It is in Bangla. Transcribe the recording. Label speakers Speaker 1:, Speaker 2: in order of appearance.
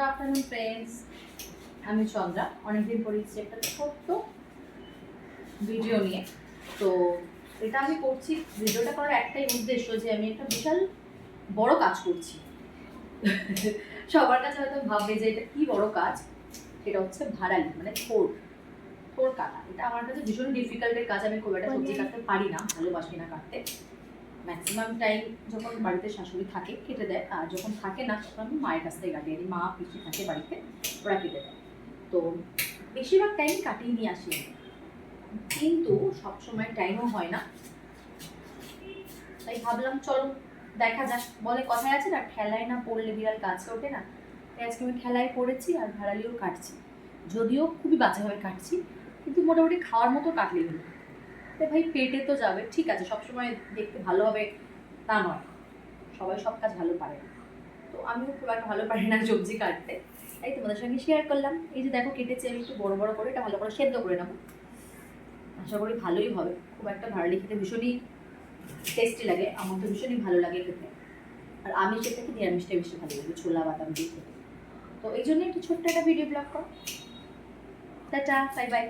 Speaker 1: গুড আফটারনুন ফ্রেন্ডস আমি চন্দ্রা। অনেকদিন পরে একটা ছোট্ট ভিডিও নিয়ে। তো এটা আমি করছি ভিডিওটা করার একটাই উদ্দেশ্য যে আমি একটা বিশাল বড় কাজ করছি। সবার কাছে হয়তো ভাববে যে এটা কি বড় কাজ? এটা হচ্ছে ভাড়ালি মানে থোর। থোর কাটা। এটা আমার কাছে ভীষণ ডিফিকাল্টের কাজ। আমি খুব একটা সবজি কাটতে পারি না ভালোবাসি না কাটতে। ম্যাক্সিমাম টাইম যখন বাড়িতে শাশুড়ি থাকে, কেটে দেয়। আর যখন থাকে না, তখন আমি মায়ের কাছ থেকে দিই মা, পিসি থাকে বাড়িতে, ওরা কেটে দেয়। তো বেশিরভাগ টাইম কাটিয়ে নিয়ে আসি। কিন্তু সবসময় টাইমও হয় না। তাই ভাবলাম, চলো, দেখা যাক। বলে কথায় আছে না, খেলায় না পড়লে বিড়াল গাছে ওঠে না। তাই আজকে আমি খেলায় পড়েছি আর ভাড়ালিও কাটছি। যদিও খুবই বাজেভাবে কাটছি, কিন্তু মোটামুটি খাওয়ার মতো কাটলেই হলো। তো ভাই পেটে তো যাবে, ঠিক আছে, সবসময় দেখতে ভালো হবে, তা নয়। সবাই সব কাজ ভালো পারে না। তো আমিও খুব একটা ভালো পারি না সবজি কাটতে। তাই তোমাদের সঙ্গে শেয়ার করলাম। এই যে দেখো কেটেছি আমি একটু বড় বড় করে, এটা ভালো করে সেদ্ধ করে নেব। আশা করি ভালোই হবে। খুব একটা ভাড়ালি খেতে ভীষণই টেস্টি লাগে, আমার তো ভীষণই ভালো লাগে খেতে। আর আমি সেটা কি নিরামিষটা বেশি ভালো লাগে, ছোলা, বাদাম দিয়ে খেতে। তো এই জন্য একটু ছোট্ট একটা ভিডিও ব্লগ কর। Tata bye bye